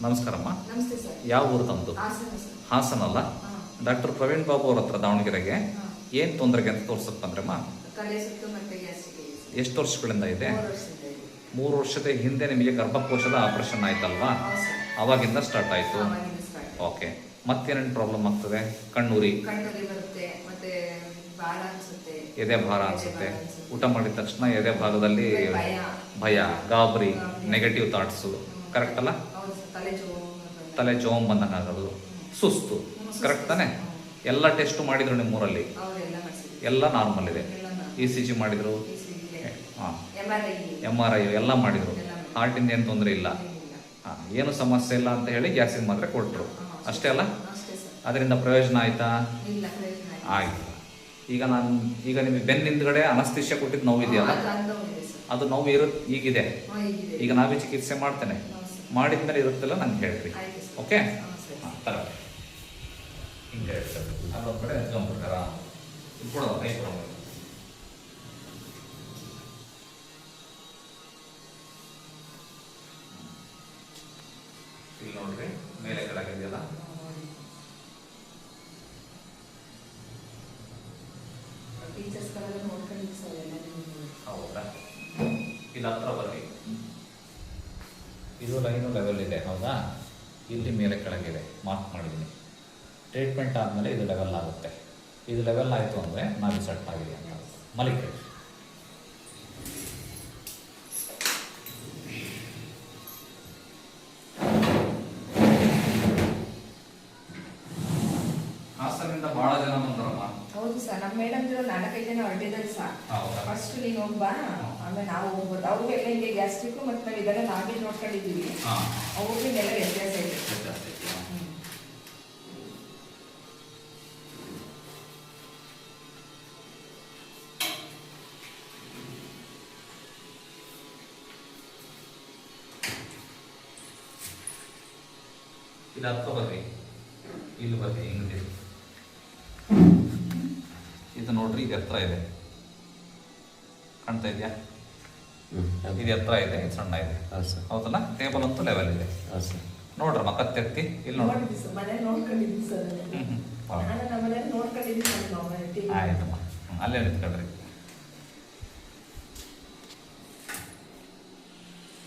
ನಮಸ್ಕಾರಮ್ಮ. ನಮಸ್ತೆ ಸರ್. ಯಾವ ಊರು ತಮ್ಮದು ಹಾಸನ ಅಲ್ಲ? ಡಾಕ್ಟರ್ ಪ್ರವೀಣ್ ಬಾಬು ಅವ್ರ ಹತ್ರ ದಾವಣಗೆರೆಗೆ ಏನು ತೊಂದರೆಗೆ ಅಂತ ತೋರ್ಸಕ್ ಬಂದ್ರಮ್ಮ? ಎಷ್ಟು ವರ್ಷಗಳಿಂದ ಇದೆ? ಮೂರು ವರ್ಷದ ಹಿಂದೆ ನಿಮಗೆ ಗರ್ಭಕೋಶದ ಆಪರೇಷನ್ ಆಯ್ತಲ್ವಾ? ಅವಾಗಿಂದ ಸ್ಟಾರ್ಟ್ ಆಯ್ತು. ಓಕೆ. ಮತ್ತೇನೇನು ಪ್ರಾಬ್ಲಮ್ ಆಗ್ತದೆ? ಕಣ್ಣೂರಿ. ಎದೆ ಭಾರ ಅನ್ಸುತ್ತೆ. ಊಟ ಮಾಡಿದ ತಕ್ಷಣ ಎದೆ ಭಾಗದಲ್ಲಿ ಭಯ. ಗಾಬರಿ. ನೆಗೆಟಿವ್ ಥಾಟ್ಸು ಕರೆಕ್ಟ್ ಅಲ್ಲ? ತಲೆ ಜೋಮ್ ಬಂದಂಗೆ ಆಗೋದು ಸುಸ್ತು. ಕರೆಕ್ಟ್ ತಾನೆ? ಎಲ್ಲ ಟೆಸ್ಟ್ ಮಾಡಿದ್ರು ನಿಮ್ಮೂರಲ್ಲಿ ಎಲ್ಲ ನಾರ್ಮಲ್ ಇದೆ. ಇ ಸಿ ಜಿ ಮಾಡಿದ್ರು? ಹಾಂ. ಎಂ ಆರ್ ಐ ಎಲ್ಲ ಮಾಡಿದ್ರು. ಹಾರ್ಟ್ ಮಾಡಿದ್ರು. ಹಾರ್ಟಿಂದ ಏನು ತೊಂದರೆ ಇಲ್ಲ. ಹಾಂ ಏನು ಸಮಸ್ಯೆ ಇಲ್ಲ ಅಂತ ಹೇಳಿ ಗ್ಯಾಸಿನ ಮಾತ್ರ ಕೊಟ್ಟರು ಅಷ್ಟೇ ಅಲ್ಲ? ಅದರಿಂದ ಪ್ರಯೋಜನ ಆಯ್ತಾ? ಆಯ್ತು. ಈಗ ನಾನು ಈಗ ನಿಮಗೆ ಬೆನ್ನ ಹಿಂದ್ಗಡೆ ಅನಸ್ತಿಷ್ಯ ಕೊಟ್ಟಿದ್ದು ನೋವು ಇದೆಯಲ್ಲ ಅದು ನೋವು ಇರು ಈಗಿದೆ. ಈಗ ನಾವೇ ಚಿಕಿತ್ಸೆ ಮಾಡ್ತೇನೆ. ಹಾ, ಮೇಲೆ ಇರುತ್ತಲ್ಲ ನಂಗೆ ಹೇಳ್ರಿ. ಓಕೆ ಹಾ, ತಗ ಹಿಂಗೆ ಅಲ್ಲೊಂದು ಕಡೆ ಎತ್ಕೊಂಡ್ಬಿಡ್ತಾರ ಕೊಡೋದು ಕೈ ಕೊಡೋದು ಇಲ್ಲಿ ನೋಡ್ರಿ. ಮೇಲೆ ಕೆಳಗಿದೆಯಲ್ಲ ಹೌದಾ? ಇಲ್ಲಿ ಹತ್ರ ಬರ್ರಿ. ಇದು ಲೈನು ಲೆವೆಲ್ ಇದೆ ಹೌದಾ? ಇಲ್ಲಿ ಮೇಲೆ ಕೆಳಗಿದೆ ಮಾರ್ಕ್ ಮಾಡಿದ್ದೀನಿ. ಟ್ರೀಟ್ಮೆಂಟ್ ಆದಮೇಲೆ ಇದು ಲೆವೆಲ್ ಆಗುತ್ತೆ. ಇದು ಲೆವೆಲ್ ಆಯಿತು ಅಂದರೆ ನಾ ಸೆಟ್ ಆಗಿದೆ ಅಂತ ಮಲಿಕೆ ಭಾಳ ಜನ ಬಂದರಮ್ಮ. ಹೌದು ಸರ್ ನಮ್ಮ ಮೇಡಮ್ ನಾಲ್ಕೈದು ಜನ ಹೊರಟಿದ್ದಾರೆ ಸರ್. ಫಸ್ಟ್ ನೀನು ಹೋಗ್ಬಾ. ಆಮೇಲೆ ನಾವು ಹೋಗ್ಬೋದು. ಅವ್ರಿಗೆಲ್ಲ ಹಿಂಗೆ ಗ್ಯಾಸ್ಟ್ರಿಕ್ ಮತ್ತು ನಾವು ಇದೆಲ್ಲ ನಾವೇ ನೋಡ್ಕೊಂಡಿದ್ದೀವಿ. ಅವ್ರಿಗೆಲ್ಲ ವ್ಯತ್ಯಾಸ ಇದೆ. ಇದು ಹತ್ರ ಬರ್ರಿ. ಇಲ್ಲಿ ಬರ್ರಿ ಇದು ನೋಡ್ರಿ ಇದು ಎತ್ತರ ಇದೆ. ಕಾಣ್ತಾ ಇದೆಯಾ? ಇದು ಎತ್ತರ ಇದೆ ಇದು ಸಣ್ಣ ಇದೆ. ಹೌದಲ್ಲ? ಟೇಬಲ್ ಅಂತೂ ಲೆವೆಲ್ ಇದೆ. ನೋಡ್ರಿ ಮಕ್ಕ ತೆತ್ತಿ ಇಲ್ಲಿ ನೋಡ್ರಿ. ನಾವು. ಆಯ್ತಮ್ಮ ಅಲ್ಲೇ ನಿಂತ್ಕೊಳ್ರಿ.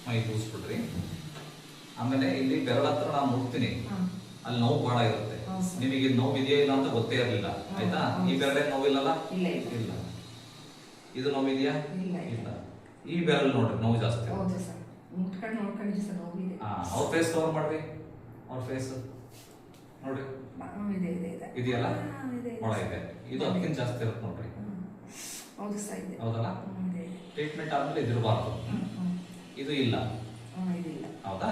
ಮೈ ಕೂಸ್ಬಿಡ್ರಿ ಆಮೇಲೆ ಇಲ್ಲಿ ಬೆರಳ ಹತ್ರ ನಾನು ಮುಟ್ತೀನಿ. ಅಲ್ಲಿ ನೋವು ಬಹಳ ಇರುತ್ತೆ. ನಿಮಗೆ ಇದು ನೋವು ಇದೆಯಾ ಇಲ್ಲ ಅಂತ ಗೊತ್ತೇ ಇರಲಿಲ್ಲ. ಆಯ್ತಾ? ಈ ಬೆರಳೆ ನೋವಿಲ್ಲಲ್ಲ? ಇಲ್ಲ ಇಲ್ಲ. ಇಲ್ಲ. ಇದು ನೋವಿದೆಯಾ? ಇದೆಯಾ ಇಲ್ಲ. ಈ ಬೆರಲ್ ನೋಡ್ರಿ ನೋವು ಜಾಸ್ತಿ ಹೌದು ಸರ್. ಮುಟ್ಕೊಂಡು ನೋಡ್ಕೊಂಡಿದ್ವಿ ಸರ್ ನೋವಿದೆ ಹಾ ಅವ್ರ ಫೇಸ್ ಕವರ್ ಮಾಡ್ರಿ ಅವ್ರ ಫೇಸ್ ನೋಡ್ರಿ. ಇದೆ ಇದೆ ಇದೆ. ಇದೆಯಲ್ಲ? ಒಳ ಇದೆ, ಇದೆ. ಅದಕ್ಕಿಂತ ಜಾಸ್ತಿ ಇರುತ್ತೆ ನೋಡ್ರಿ. ಹೌದು ಸರ್ ಇದೆ. ಹೌದಲ್ಲ. ಟ್ರೀಟ್ಮೆಂಟ್ ಆದ್ಮೇಲೆ ಇದಿರಬಾರ್ದು. ಇದು ಇಲ್ಲ ಹ್ಮ್, ಇದಿಲ್ಲ ಹೌದಾ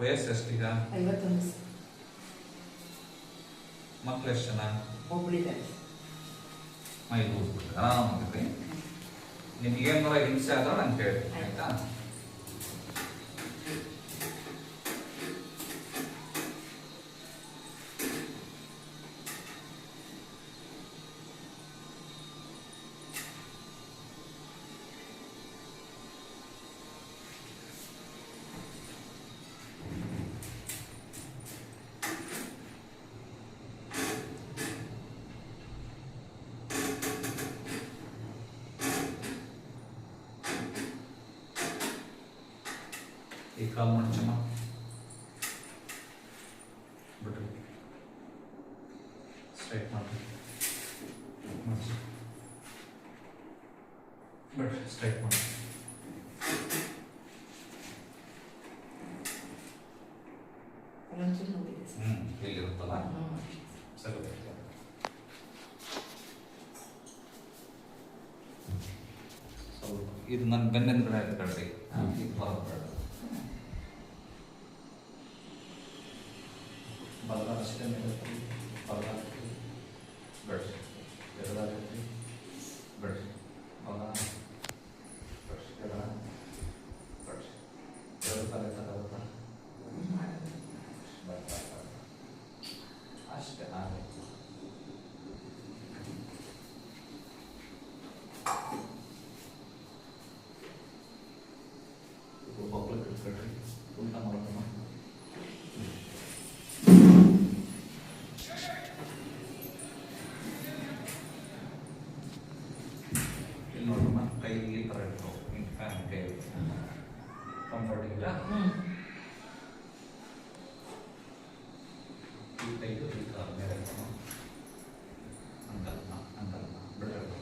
ವಯಸ್ಸು ಎಷ್ಟೀಗ ಐವತ್ತೊಂದು. ಮಕ್ಳು ಎಷ್ಟು ಜನ? ಮೈ ಹೋಗ್ಬಿಟ್ಟು ಮೈ ನಿಮ್ಗೆ ಆರಾಮಾಗಿರ್ರಿ ನಿಮ್ಗೇನಾರ ಹಿಂಸೆ ಆದ್ರೆ ನಂಗೆ ಹೇಳಿ ಆಯ್ತಾ? ಈ ಕಾಲ್ ಮಾಡ್ಚಮ್ಮ ಬಿಡ್ರಿ ಸ್ಟ್ರೈಟ್ ಮಾಡ್ರಿ ಮಾಡ್ಸಿ. ಬಿಡ್ರಿ ಸ್ಟ್ರೈಟ್ ಮಾಡಿ ಅಲ್ಲೊಂಚೂರು ನೋವಿದೆ ಸರ್. ಹ್ಞೂ ಇಲ್ಲಿರುತ್ತಲ್ಲ ಹ್ಮ್. ಸರಿ ಹೋಯ್ತು. ಸ್ವಲ್ಪ ಇದು ನನ್ನ ಬೆನ್ನಿಂದ ಕಡೆ ಇದು ಹೊರಗೆ ಬೇಡ ಬಲ ಅಷ್ಟೇ ಬಲ ಬೇಡ್ರಿ ಎಡದಾಗತ್ರಿ ಬೇಡ್ರಿ ಬಲ ಬೇಡ್ರಿ ಎಡ ಬೇಡ್ರಿ ಕಂಫರ್ಟ್ ಇದೆಯಾ ಹ್ಞೂ ಈ ಕೈದು ಈ ಕಾಲ ಮೇಲೆ ಇಟ್ಕೊಂಡು ಹಂಗಲ್ಲ ಹಂಗಲ್ಲ ಬಿಡಲ್ಲ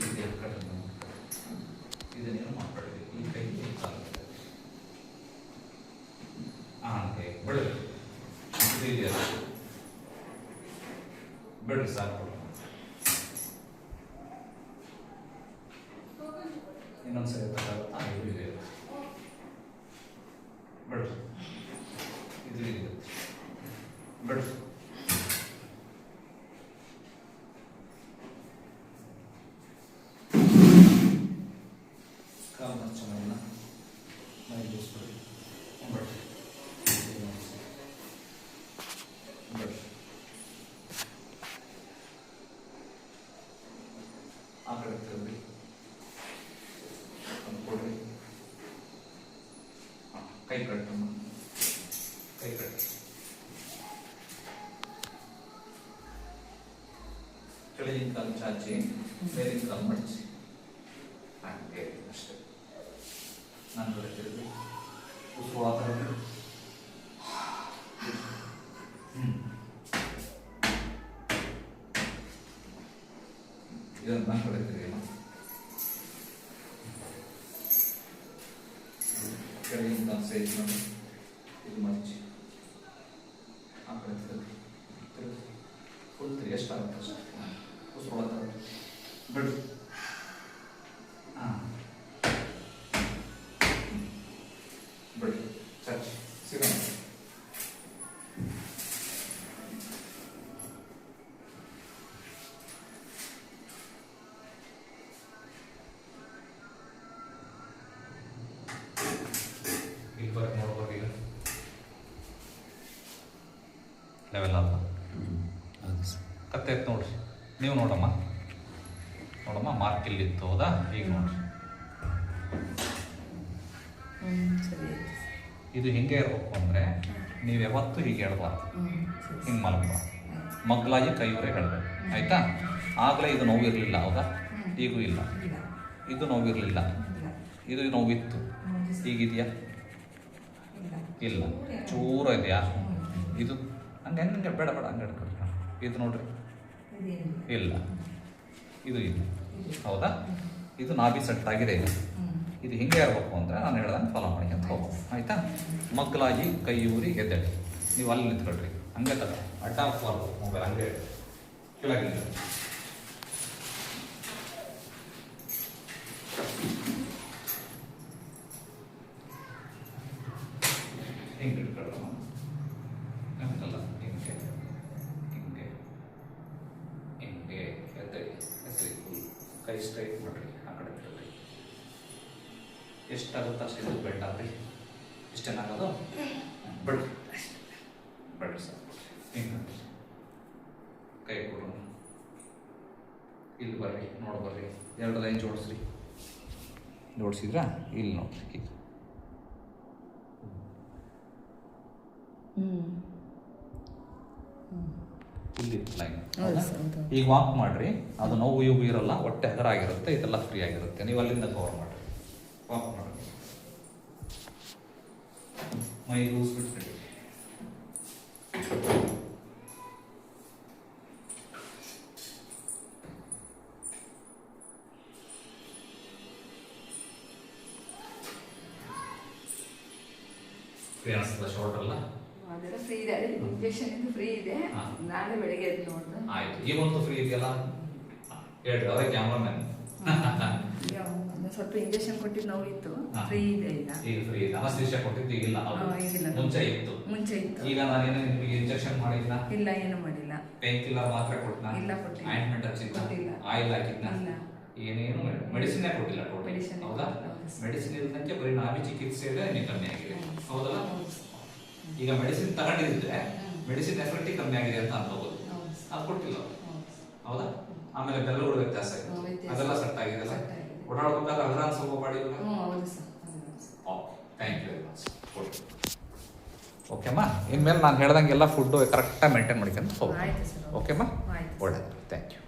ಇದು ಕಟ್ಟನ್ನು ಇದನ್ನೇನು ಮಾಡ್ಬೇಡಿ ಈ ಕೈ ಈ ಕಾಲ ಮೇಲೆ ಹಾಂ ಕೈ ಬಿಡ್ರಿ ಇದು ಇದೆಯಲ್ಲ ಬಿಡ್ರಿ ಸಾಕು ಇನ್ನೊಂದು ಸರಿ ತಗೊಳ್ತಾ ಇದು ಇದೆ ಬಿಡ್ರಿ ಇದು ಇದೆ ಬಿಡ್ರಿ ಕಾಲು ಮಚ್ಚಮಲ್ಲ ಮೈ ಜೂಸ್ಬಿಡಿ ಬಿಡ್ರಿ ಬಿಡ್ರಿ ಆ ಕಡೆ ತಿರುಗಿ ಕೊಡ್ರಿ ಹಾಂ ಕೈ ಕಟ್ಟಮ್ಮ ಕೈ ಕಟ್ಟಿ ಕೆಳಗಿನ ಕಾಲು ಚಾಚಿ ಮೇಲಿನ ಕಾಲು ಮಡಚಿ ಹಾಗೆ ಅಷ್ಟೇ ನಾನು ಕಡೆ ತಿರುಗಿ ಉಸಿರು ಆ ಥರ ಬಿಡು. ಹ್ಮ್. ಇದನ್ನು ನಾನು ಕಡೆ vocês. ನೋಡ್ಬೋದು ಈಗ ಲೆವೆಲ್ ಅಲ್ಲ ಕತ್ತೆ ಎತ್ತು ನೋಡ್ರಿ ನೀವು ನೋಡಮ್ಮ ನೋಡಮ್ಮ ಮಾರ್ಕ್ ಇಲ್ಲಿತ್ತು ಹೌದಾ ಈಗ ನೋಡ್ರಿ ಇದು ಹಿಂಗೆ ಇರಬೇಕು ಅಂದರೆ ನೀವು ಯಾವತ್ತೂ ಹೀಗೆ ಹೇಳ್ಬಾರ್ದು ಹಿಂಗೆ ಮಲಗಬಾರ್ದು ಆಯ್ತು ಮಗ್ಲಾಗಿ ಕೈಯವರೇ ಹೇಳ್ಬೇಕು ಆಯ್ತಾ ಆಗಲೇ ಇದು ನೋವಿರಲಿಲ್ಲ ಹೌದಾ ಈಗೂ ಇಲ್ಲ ಇಲ್ಲ ಇದು ನೋವಿರಲಿಲ್ಲ ಇಲ್ಲ ಇದು ನೋವಿತ್ತು. ಈಗಿದೆಯಾ ಇಲ್ಲ. ಚೂರ ಇದೆಯಾ ಇದು ಹಂಗೆ ಹೆಂಗೆ ಬೇಡ ಬೇಡ ಹಂಗೆ ಹಿಡ್ಕೊಳ್ರಿ. ಇದು ನೋಡ್ರಿ. ಇಲ್ಲ. ಇದು ಇಲ್ಲ. ಹೌದಾ? ಇದು ನಾಭಿ ಸೆಟ್ ಆಗಿದೆ ಇದು ಹಿಂಗೆ ಇರಬೇಕು ಅಂದರೆ ನಾನು ಹೇಳ್ದಂಗೆ ಫಾಲೋ ಮಾಡಿ ಅಂತ ಹೋಗು. ಆಯಿತಾ? ಮಗ್ಲಾಗಿ ಕೈ ಊರಿ ಎದ್ದೇಳಿ. ನೀವು ಅಲ್ಲಿ ನಿಂತ್ಕೊಳ್ರಿ. ಹಂಗೆ ತಗ. ಅಡ್ಡ ಹಾಕ್ಬಾರ್ದು. ಮೊಬೈಲ್ ಹಂಗೆ ಕೆಳಗಿಲ್ಲ ಕೆಳಗೆ ಹಿಂಗೆ ಇಟ್ಕೊಳ್ಳೋಣ ಹಂಗಲ್ಲ, ಹಿಂಗೆ ಹಿಂಗೆ ಹಿಂಗೆ ಎದ್ದೇಳಿ ಫುಲ್ ಕೈ ಸ್ಟ್ರೈಟ್ ಮಾಡ್ರಿ, ಆ ಕಡೆ ಬಿಡ್ರಿ ಎಷ್ಟಾಗುತ್ತೆ ಅಷ್ಟು ಇದು ಬೆಟ್ಟ ಆಗ್ರಿ. ಇಷ್ಟೇನಾಗೋದು ಬಿಡ್ರಿ. ಬಿಡ್ರಿ ಸರ್ ಹಿಂಗೆ ಕೈ ಕೊಡೋಣ. ಇಲ್ಲಿ ಬರ್ರಿ, ನೋಡಿ ಬರ್ರಿ. ಎರಡು ಲೈನ್ ಜೋಡಿಸ್ರಿ. ಜೋಡಿಸಿದ್ರಾ, ಇಲ್ಲಿ ನೋಡ್ರಿ. ಈಗ ಇಲ್ಲಿ ಲೈನ್. ಈಗ ವಾಕ್ ಮಾಡ್ರಿ. ಅದು ನೋವು ಇವು ಇರಲ್ಲ ಹೊಟ್ಟೆ ಹೆದರಾಗಿರುತ್ತೆ ಇದೆಲ್ಲ ಫ್ರೀ ಆಗಿರುತ್ತೆ. ನೀವು ಅಲ್ಲಿಂದ ಕವರ್ ಮಾಡ್ರಿ. ವಾಕ್ ಮಾಡ್ರಿ. ಮೈ ಲೂಸ್ ಬಿಟ್ಬಿಡಿ. ಫ್ರೀ ಶಾರ್ಟ್ ಅಲ್ಲ? ಅದೆಲ್ಲ ಫ್ರೀ ಇದೆ. ಅದೇ ಇಂಜೆಕ್ಷನ್ ಇದು ಫ್ರೀ ಇದೆ. ಹಾ. ನಾಳೆ ಬೆಳಗ್ಗೆ ಎದ್ದು ನೋಡ್ದೆ. ಆಯ್ತು. ಈಗಂತೂ ಫ್ರೀ ಇದೆಯಲ್ಲ? ಹೇಳ್ರಿ ಅವರೇ ಕ್ಯಾಮ್ರಾಮನ್ ಈಗ ಒಂದು ಸ್ವಲ್ಪ ಇಂಜೆಕ್ಷನ್ ಕೊಟ್ಟಿದ್ದು ನೋವು ಇತ್ತು. ಹಾ. ಫ್ರೀ ಇದೆ ಈಗ. ಈಗ ಫ್ರೀ ಇದೆ. ಅನಸ್ತೀಶಿಯಾ ಕೊಟ್ಟಿದ್ದು ಈಗಿಲ್ಲ ಇಲ್ಲ. ಹಾ, ಈಗಿಲ್ಲ. ಮುಂಚೆ ಇತ್ತು. ಮುಂಚೆ ಇತ್ತು. ಈಗ ನಾನೇನು ನಿಮಗೆ ಇಂಜೆಕ್ಷನ್ ಮಾಡಿದ್ನ? ಇಲ್ಲ ಏನು ಮಾಡಿಲ್ಲ. ಪೇನ್ ಕಿಲ್ಲರ್ ಮಾತ್ರ ಕೊಟ್ಟನ ಇಲ್ಲ, ಕೊಟ್ಟಿಲ್ಲ. ಆಯಿಂಟ್ಮೆಂಟ್ ಹಚ್ಚಿದ್ನ? ಕೊಟ್ಟಿಲ್ಲ. ಆಯಿಲ್ ಹಾಕಿದ್ನ? ಇಲ್ಲ. ಏನೇನು ಮೆಡಿಸಿನ್ ಕೊಟ್ಟಿಲ್ಲ ಟೋಟಲ್ Medicine ಹೌದಾ? ಕೊಟ್ಟಿಲ್ಲ, ಹೌದು. ಮೆಡಿಸಿನ್ ಇಲ್ದಂಗೆ ಬರೀ ನಾವಿ ಚಿಕಿತ್ಸೆ ನಿಮಗೆ ಕಮ್ಮಿ ಆಗಿದೆ. ಹೌದು. ಹೌದಲ್ಲ? ಹೌದು. ಈಗ ಮೆಡಿಸಿನ್ ತಗೊಂಡಿದ್ರೆ ಮೆಡಿಸಿನ್ ಎಫೆಕ್ಟ್ ಕಮ್ಮಿ ಆಗಿದೆ ಅಂತ ಅನ್ಕೋಬಹುದು ಅದು ಕೊಟ್ಟಿಲ್ಲ ಹೌದು. ಆಮೇಲೆ ಬೆಲ್ಲಗಳು ವ್ಯತ್ಯಾಸ ಅದೆಲ್ಲ ಸೆಟ್ ಆಗಿದೆ. ಓಡಾಡ್ಬೇಕಾದ್ರೆ ಅದರ ಸ್ವಲ್ಪ ಮಾಡಿಲ್ಲ ಥ್ಯಾಂಕ್ ಯು ವೆರಿ ಮಚ್ ಓಕೆಮ್ಮ ಇನ್ಮೇಲೆ ನಾನು ಹೇಳ್ದಂಗೆಲ್ಲ ಫುಡ್ಡು ಕರೆಕ್ಟಾಗಿ ಮೇಂಟೈನ್ ಮಾಡ್ಕೊಂಡು ಹೋಗಿ ಓಕೆಮ್ಮ. ಒಳ್ಳೆಯದು ಥ್ಯಾಂಕ್ ಯು